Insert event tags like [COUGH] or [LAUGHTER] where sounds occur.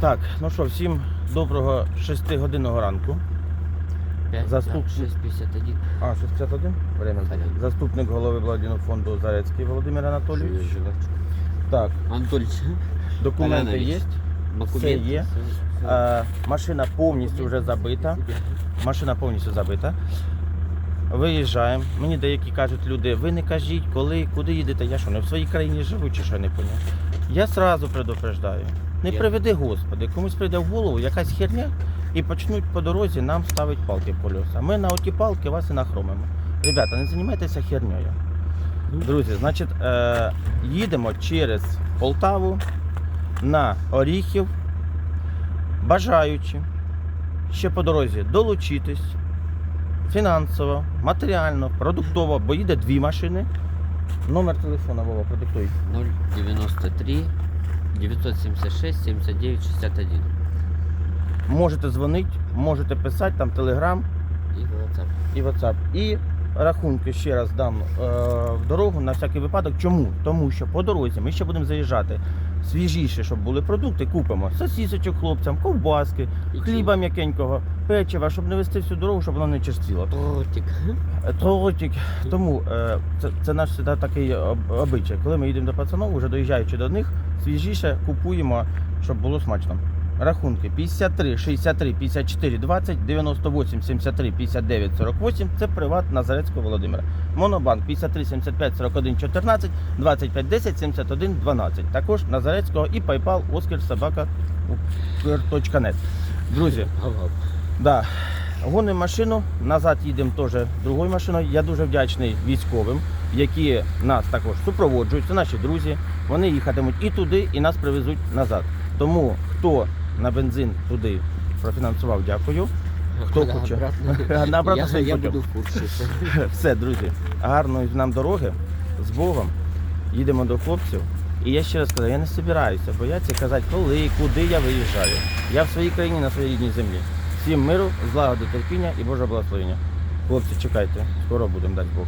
Так, ну що, всім доброго 6-годинного ранку. 5, Заступ- 651. А, 61? Время Понятно. Заступник голови благодійного фонду Зарецький Володимир Анатолійович. Так, Анатольевич. документи є. Документи. є. Е, машина повністю вже забита. Машина повністю забита. Виїжджаємо. Мені деякі кажуть люди, ви не кажіть, коли, куди їдете. Я що, не в своїй країні живу чи що не поняв. Я сразу предупреждаю. Не приведи Господи, комусь прийде в голову якась херня і почнуть по дорозі нам ставити палки в колеса. Ми на оті палки вас і нахромимо. Ребята, не займайтеся хернею. Друзі, значить, е, їдемо через Полтаву на Оріхів, бажаючи ще по дорозі долучитись фінансово, матеріально, продуктово, бо їде дві машини. Номер телефона Вова, продиктуй. 093 976 79 61. Можете дзвонити, можете писати, там телеграм І WhatsApp. і WhatsApp. І рахунки ще раз дам е, в дорогу на всякий випадок. Чому? Тому що по дорозі ми ще будемо заїжджати. Свіжіше, щоб були продукти, купимо сосісочок хлопцям, ковбаски, хліба м'якенького, печива, щоб не вести всю дорогу, щоб воно не черствіло. Тортик. Е, Тортик. Тому е, це, це наш всегда такий обичай. Коли ми їдемо до пацанов, вже доїжджаючи до них, свіжіше купуємо, щоб було смачно. Рахунки 53, 63, 54, 20, 98, 73, 59, 48 це приват Назарецького Володимира. Монобанк 53, 75, 41, 14, 25, 10, 71, 12. Також Назарецького і PayPal Оскар Собака .нет. Друзі, Да. Гонимо машину, назад їдемо теж другою машиною. Я дуже вдячний військовим, які нас також супроводжують. Це наші друзі. Вони їхатимуть і туди, і нас привезуть назад. Тому хто на бензин туди профінансував, дякую. Хто Да, хоче? обратно. [LAUGHS] На обратно Я, я буду в курсі. [LAUGHS] Все, друзі, гарної нам дороги з Богом. Їдемо до хлопців. І я ще раз кажу, я не збираюся бояться казати, коли, куди я виїжджаю. Я в своїй країні на своїй рідній землі. Всім миру, злагоди, терпіння і Божого благословення. Хлопці, чекайте, скоро будемо, дасть Бог.